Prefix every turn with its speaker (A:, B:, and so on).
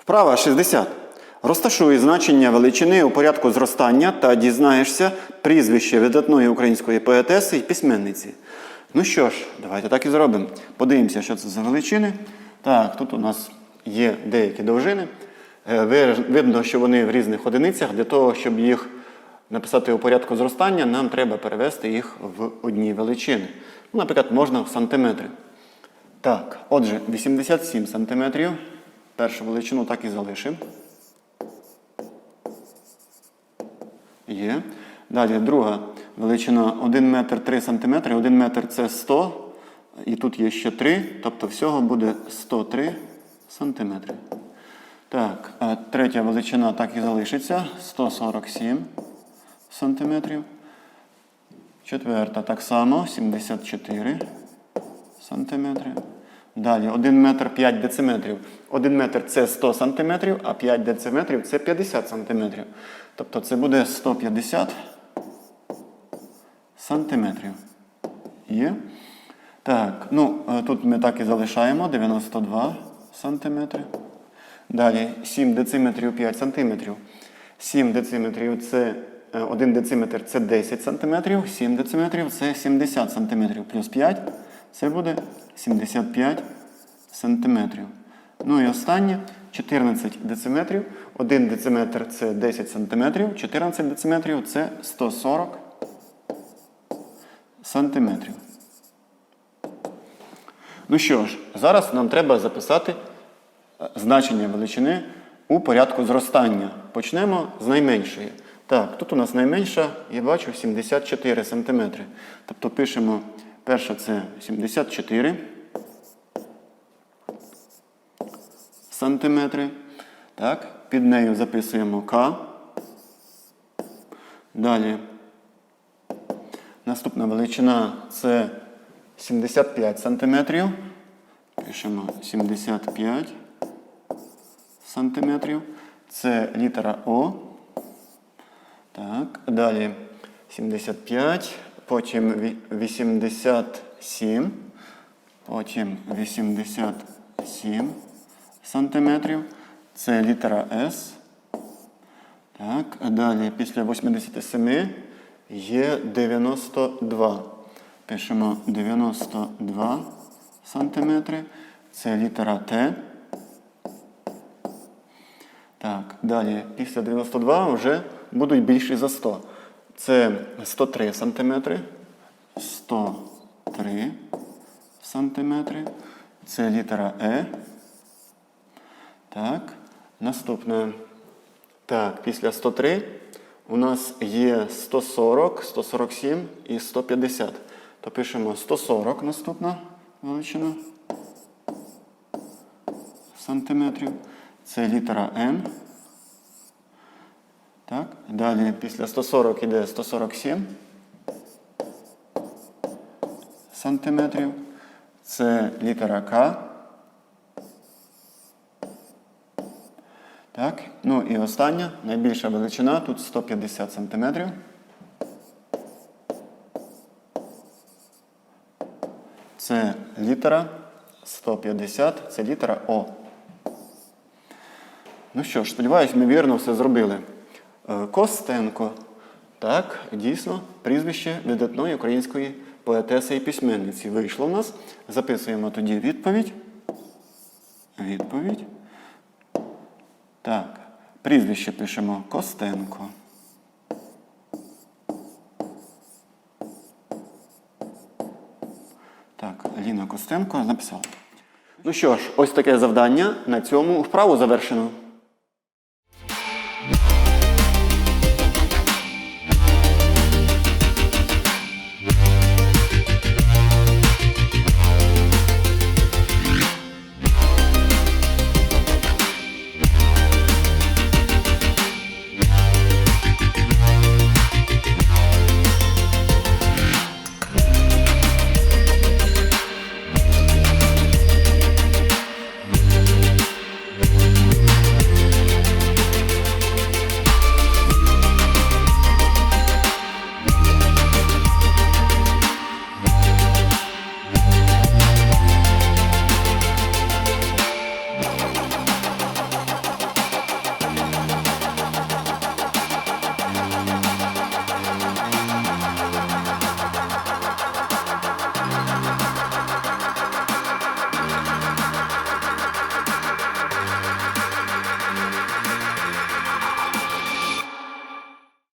A: Вправа 60. Розташуй значення величини у порядку зростання та дізнаєшся прізвище видатної української поетеси і письменниці. Ну що ж, давайте так і зробимо. Подивимося, що це за величини. Так, тут у нас є деякі довжини. Е, Видно, що вони в різних одиницях. Для того, щоб їх написати у порядку зростання, нам треба перевести їх в одні величини. Ну, наприклад, можна в сантиметри. Так, отже, 87 сантиметрів. Першу величину так і залишимо. Є. Далі друга величина 1 метр 3 сантиметри. 1 метр це 100. І тут є ще 3, тобто всього буде 103 сантиметри. Так, третя величина так і залишиться 147 сантиметрів. Четверта так само 74 сантиметри. Далі 1 метр 5 дециметрів. 1 метр це 100 сантиметрів, а 5 дециметрів це 50 сантиметрів. Тобто це буде 150 сантиметрів. Є? Так, ну е, тут ми так і залишаємо 92 сантиметри. Далі 7 дециметрів 5 сантиметрів. 7 дециметрів це 1 дециметр це 10 сантиметрів, 7 дециметрів це 70 сантиметрів. Плюс 5 це буде 75 сантиметрів. Ну і останнє 14 дециметрів. 1 дециметр це 10 сантиметрів, 14 дециметрів це 140 сантиметрів. Ну що ж, зараз нам треба записати е, значення величини у порядку зростання. Почнемо з найменшої. Так, тут у нас найменша, я бачу, 74 см. Тобто пишемо, перша це 74 сантиметри. Так, під нею записуємо К. Далі Наступна величина це 75 сантиметрів. Пишемо 75 сантиметрів. Це літера О. Так, далі 75, потім 87, потім 87 сантиметрів. Це літера С. Так, а далі після 87 є 92. Пишемо 92 сантиметри. Це літера Т. Так, далі після 92 вже будуть більші за 100. Це 103 сантиметри. 103 сантиметри. Це літера Е. Так, наступне. Так, після 103 у нас є 140, 147 і 150. То пишемо 140 наступна величина сантиметрів. Це літера М. Так, далі після 140 іде 147 сантиметрів. Це літера К. Так, ну і остання, найбільша величина, тут 150 сантиметрів. Це літера 150, це літера О. Ну що ж, сподіваюсь, ми вірно все зробили. Е, Костенко. Так, дійсно, прізвище видатної української поетеси і письменниці. Вийшло в нас. Записуємо тоді відповідь. Відповідь. Так, прізвище пишемо Костенко. Так, Ліна Костенко написала. Ну що ж, ось таке завдання. На цьому вправу завершено.